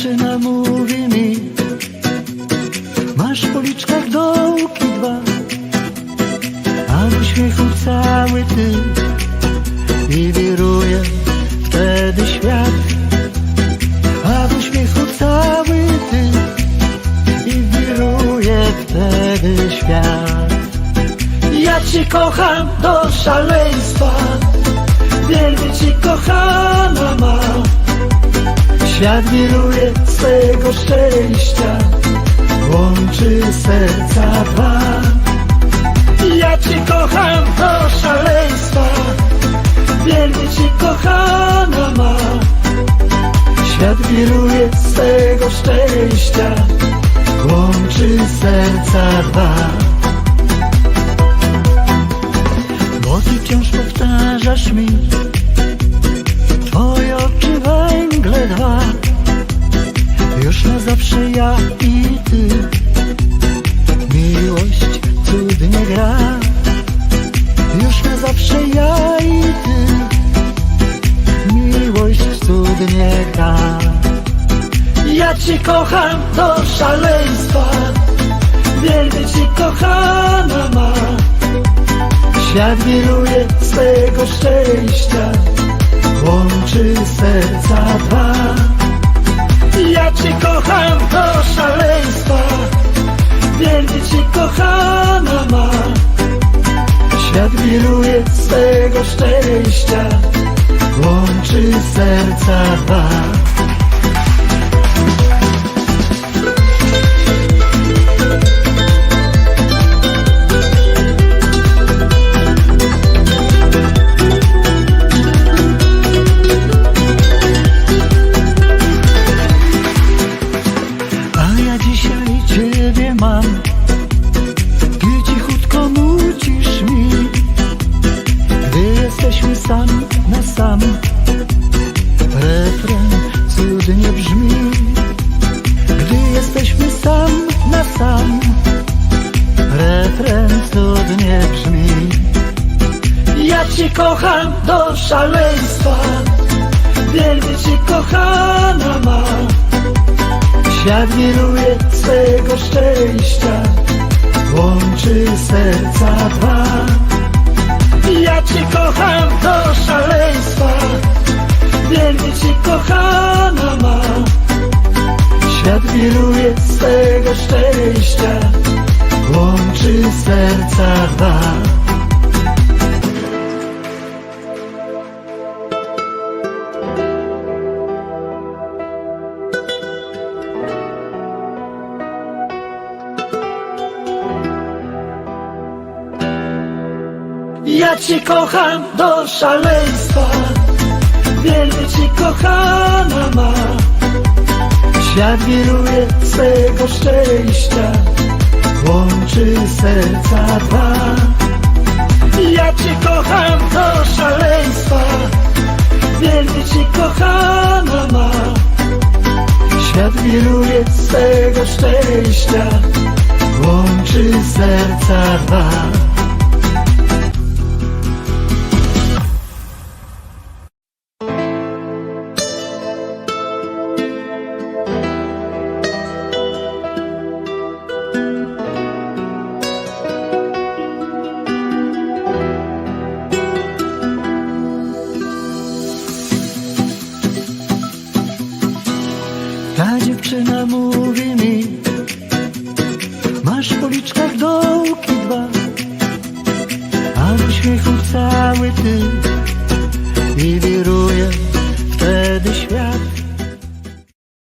dziewczyna mówi mi Masz w policzkach dołki dwa A w uśmiechu cały ty. I wiruje wtedy świat A w uśmiechu cały ty. I wiruje wtedy świat. Ja cię kocham do szaleństwa Wielbię cię kochana ma Świat wiruje swego szczęścia Łączy serca dwa. Ja cię kocham do szaleństwa Wielbię cię kochana ma. Świat wiruje swego szczęścia Łączy serca dwa. Bo ty wciąż powtarzasz mi ja i ty. Miłość cudnie gra. Już na zawsze ja i ty. Miłość cudnie gra. Ja cię kocham do szaleństwa. Wielbię cię kochana ma. Świat wiruje swego szczęścia. Łączy serca dwa Ja cię kocham do szaleństwa Wielbię cię kochana ma. Świat wiruje swego szczęścia Łączy serca dwa sam. Refren cudnie brzmi Gdy jesteśmy sam na sam. Refren cudnie brzmi. Ja cię kocham do szaleństwa Wielbię cię kochana ma. Świat wiruje swego szczęścia Łączy serca dwa Ja cię kocham do szaleństwa Wielbię cię kochana ma. Świat wiruje swego szczęścia Łączy serca dwa Ja cię kocham do szaleństwa. Wielbię cię kochana ma. Świat wiruje swego szczęścia. Łączy serca dwa. Ja cię kocham do szaleństwa. Wielbię cię kochana ma. Świat wiruje swego szczęścia. Łączy serca dwa dziewczyna mówi mi Masz w policzkach dołki dwa A w uśmiechu cały ty